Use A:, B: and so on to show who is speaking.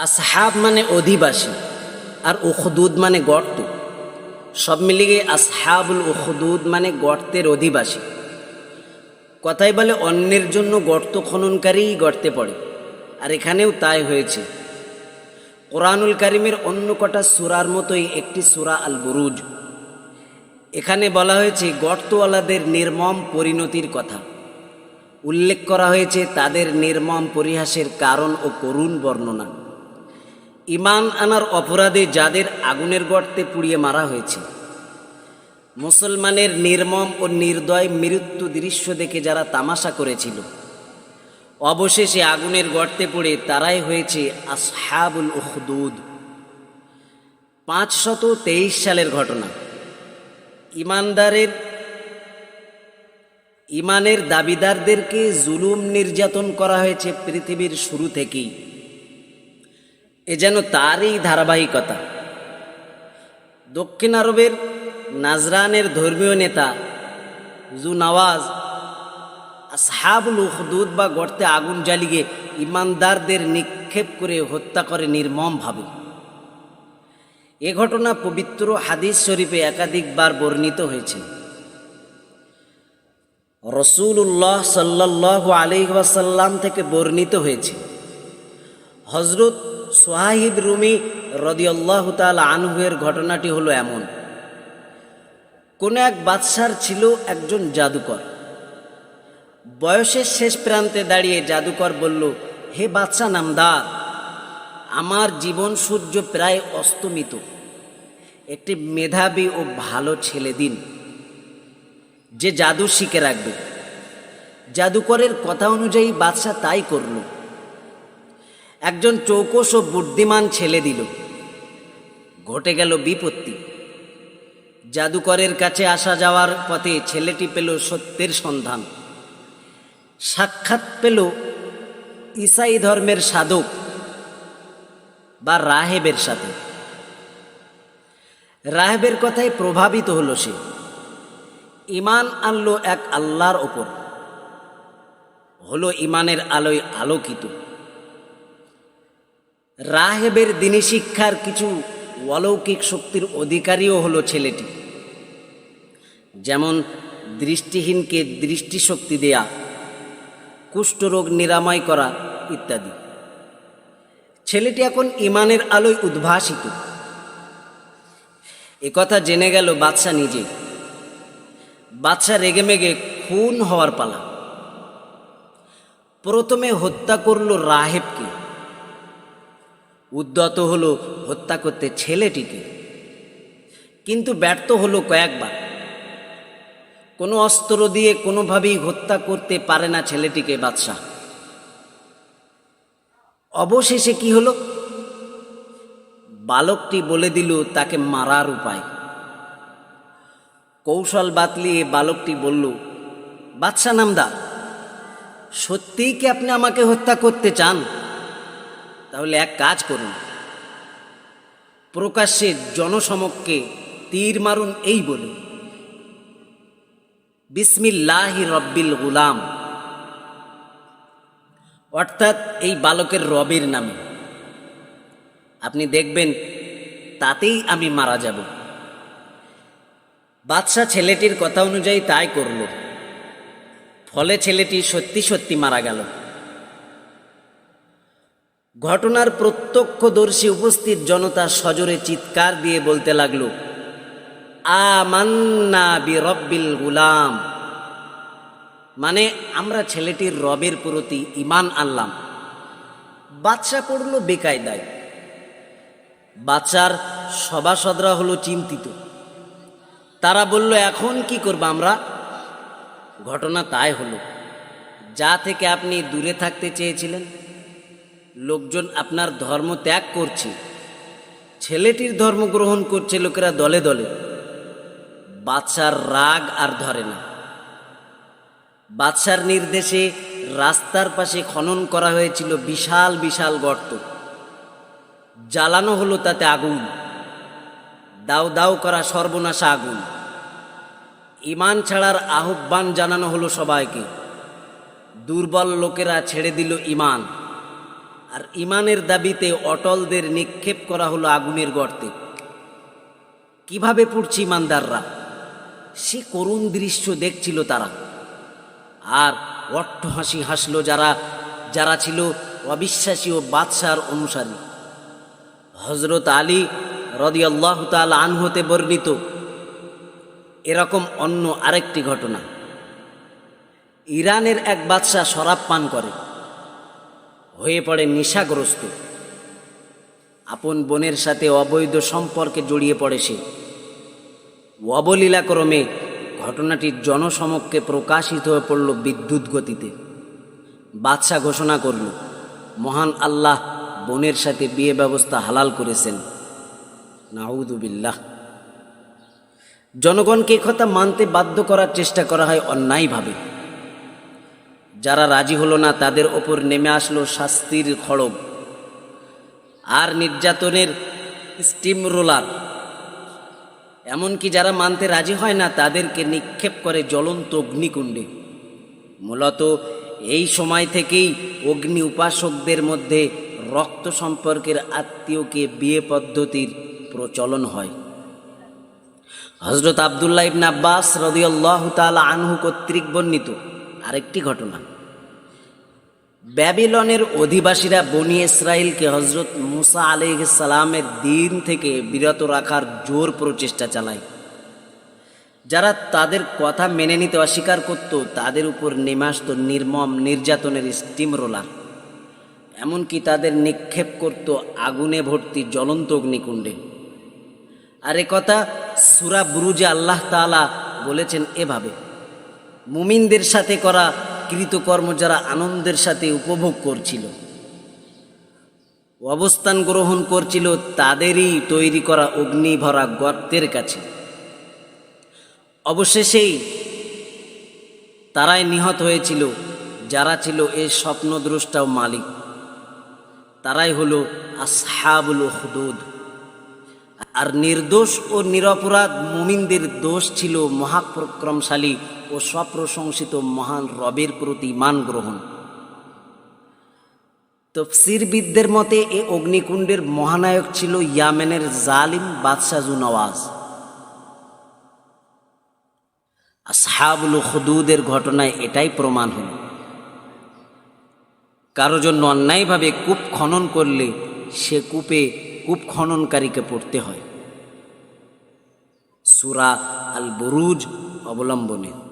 A: আসহাব মানে অধিবাসী আর উখদুদ মানে গর্ত। সব মিলিয়ে আসহাবুল উখদুদ মানে গর্তের অধিবাসী। কথাই বলে অন্যের জন্য গর্ত খননকারীই গর্তে পড়ে। আর এখানেও তাই হয়েছে। কোরআনুল কারিমের অন্য কটা সুরার মতোই একটি সুরা আল বুরুজ এখানে বলা হয়েছে গর্তওয়ালাদের নির্মম পরিণতির কথা। উল্লেখ করা হয়েছে তাদের নির্মম পরিহাসের কারণ ও করুণ বর্ণনা। ইমান আনার অপরাধে যাদের আগুনের গর্তে পুড়িয়ে মারা হয়েছে। মুসলমানের নির্মম ও নির্দয় মৃত্যু দৃশ্য দেখে যারা তামাশা করেছিল, অবশেষে আগুনের গর্তে পড়ে তারাই হয়েছে আসহাবুল উখদুদ। পাঁচশত তেইশ সালের ঘটনা। ইমানদারের, ইমানের দাবিদারদেরকে জুলুম নির্যাতন করা হয়েছে পৃথিবীর শুরু থেকেই। এ যেন তারই ধারাবাহিকতা। দক্ষিণ আরবের নাজরানের ধর্মীয় নেতা জু নওয়াজ আসহাবুল উখদুদ বা গর্তে আগুন জ্বালিয়ে ইমানদারদের নিক্ষেপ করে হত্যা করে নির্মমভাবে এ ঘটনা পবিত্র হাদিস শরীফে একাধিকবার বর্ণিত হয়েছে। রসুল্লাহ সাল্লাহ আলহাসাল্লাম থেকে বর্ণিত হয়েছে হজরত সোহাহিব রুমি রদিয়াল্লাহ তাল আনহুয়ের ঘটনাটি হলো এমন। কোন এক বাদশার ছিল একজন জাদুকর। বয়সের শেষ প্রান্তে দাঁড়িয়ে জাদুকর বলল, হে বাদশা নামদার, আমার জীবন সূর্য প্রায় অস্তমিত। একটি মেধাবী ও ভালো ছেলে দিন, যে জাদু শিখে রাখবে। জাদুকরের কথা অনুযায়ী বাদশাহ তাই করল। একজন চৌকস ও বুদ্ধিমান ছেলে দিল। ঘটে গেল বিপত্তি। জাদুকরের কাছে আসা যাওয়ার পথে ছেলেটি পেল সত্যের সন্ধান। সাক্ষাৎ পেল ইসাই ধর্মের সাধক বা রাহেবের সাথে। রাহেবের কথায় প্রভাবিত হলো সে। ইমান আনলো এক আল্লাহর ওপর। হলো ইমানের আলোয় আলোকিত। রাহেবের দিনী শিক্ষার কিছু অলৌকিক শক্তির অধিকারীও হলো ছেলেটি। যেমন দৃষ্টিহীনকে দৃষ্টিশক্তি দেয়া, কুষ্ঠরোগ নিরাময় করা ইত্যাদি। ছেলেটি এখন ইমানের আলোয় উদ্ভাসিত। একথা জেনে গেল বাদশা নিজে। বাদশা রেগে মেগে খুন হওয়ার পালা। প্রথমে হত্যা করল রাহেবকে। উদ্যত হলো হত্যা করতে ছেলেটিকে। কিন্তু ব্যর্থ হলো কয়েকবার। কোনো অস্ত্র দিয়ে কোনোভাবেই হত্যা করতে পারে না ছেলেটিকে বাদশাহ। অবশেষে কি হলো? বালকটি বলে দিল তাকে মারার উপায়। কৌশল বাতলিয়ে বালকটি বলল, বাদশাহ নামদা সত্যিই কি আপনি আমাকে হত্যা করতে চান? তাহলে এক কাজ করুন। প্রকাশ্যে জনসমক্ষে তীর মারুন এই বলে। বিসমিল্লাহ রব্বিল গুলাম। অর্থাৎ এই বালকের রবের নামে। আপনি দেখবেন তাতেই আমি মারা যাব। বাদশাহ ছেলেটির কথা অনুযায়ী তাই করল। ফলে ছেলেটি সত্যি সত্যি মারা গেল। ঘটনার প্রত্যক্ষদর্শী উপস্থিত জনতা সজোরে চিৎকার দিয়ে বলতে লাগল, আমান্না বি রব্বিল গুলাম। মানে আমরা ছেলেটির রবের প্রতি ইমান আনলাম। বাচ্চা পড়ল বেকায়দায়। বাচ্চার সভাসদরা হলো চিন্তিত। তারা বলল, এখন কি করব আমরা? ঘটনা তাই হলো, যা থেকে আপনি দূরে থাকতে চেয়েছিলেন লোকজন আপনার ধর্ম ত্যাগ করছে। ছেলেটির ধর্ম গ্রহণ করছে লোকেরা দলে দলে। বাদশার রাগ আর ধরে না। বাদশার নির্দেশে রাস্তার পাশে খনন করা হয়েছিল বিশাল বিশাল গর্ত। জ্বালানো হলো তাতে আগুন। দাও দাও করা সর্বনাশা আগুন। ইমান ছাড়ার আহ্বান জানানো হলো সবাইকে। দুর্বল লোকেরা ছেড়ে দিল ইমান। আর ইমানের দাবিতে অটলদের নিক্ষেপ করা হলো আগুনের গর্তে। কীভাবে পড়ছে ইমানদাররা? সে করুণ দৃশ্য দেখছিল তারা। আর অট্ট হাসি হাসল যারা যারা ছিল অবিশ্বাসী ও বাদশার অনুসারী। হজরত আলী রদিয়াল্লাহ তাল আনহতে বর্ণিত এরকম অন্য আরেকটি ঘটনা। ইরানের এক বাদশাহ শরাব পান করে। হয়ে পড়ে নেশাগ্রস্ত। আপন বোনের সাথে অবৈধ সম্পর্কে জড়িয়ে পড়ে সে। অবলীলাক্রমে ঘটনাটি জনসমক্ষে প্রকাশিত হয়ে পড়ল বিদ্যুৎ গতিতে। বাদশাহ ঘোষণা করল, মহান আল্লাহ বোনের সাথে বিয়ে ব্যবস্থা হালাল করেছেন। নাউদুবিল্লাহ জনগণকে কথা মানতে বাধ্য করার চেষ্টা করা হয় অন্যায়ভাবে। যারা রাজি হলো না, তাদের ওপর নেমে আসলো শাস্তির খড়ব আর নির্যাতনের স্টিম রোলার এমনকি যারা মানতে রাজি হয় না, তাদেরকে নিক্ষেপ করে জ্বলন্ত অগ্নিকুণ্ডে। মূলত এই সময় থেকেই অগ্নি উপাসকদের মধ্যে রক্ত সম্পর্কের আত্মীয়কে বিয়ে পদ্ধতির প্রচলন হয়। হজরত আবদুল্লাহ ইবনে আব্বাস রদিয়াল্লাহ তালা আনহু কর্তৃক বর্ণিত। আরেকটি ঘটনা। ব্যাবিলনের অধিবাসীরা বনি ইসরায়েলকে হজরত মুসা সালামের দিন থেকে বিরত রাখার জোর প্রচেষ্টা চালায়। যারা তাদের কথা মেনে নিতে অস্বীকার করত, তাদের উপর নেমে আসত নির্মম নির্যাতনের স্টিম রোলার এমনকি তাদের নিক্ষেপ করত আগুনে ভর্তি জ্বলন্ত অগ্নিকুণ্ডে। আর একথা কথা সুরা বুরুজে আল্লাহ তাআলা বলেছেন এভাবে। মুমিনদের সাথে করা কৃতকর্ম যারা আনন্দের সাথে উপভোগ করছিল, অবস্থান গ্রহণ করছিল, তাদেরই তৈরি করা অগ্নি ভরা গর্তের কাছে। অবশেষেই তারাই নিহত হয়েছিল, যারা ছিল এই স্বপ্নদ্রষ্টা মালিক। তারাই হলো আসহাবুল হুদুদ। আর নির্দোষ ও নিরপরাধ মুমিনদের দোষ ছিল মহাপ্রক্রমশালী ও স্বপ্রশংসিত মহান রবের প্রতি মান গ্রহণ। তফসিরবিদদের মতে, এ অগ্নিকুণ্ডের মহানায়ক ছিল ইয়ামেনের জালিম বাদশাহ নওয়াজ আসহাবুল খুদুদের ঘটনায় এটাই প্রমাণ হল। কারও জন্য অন্যায়ভাবে কূপ খনন করলে সে কূপে কূপ খননকারীকে পড়তে হয়। সুরা আল বুরুজ অবলম্বনে।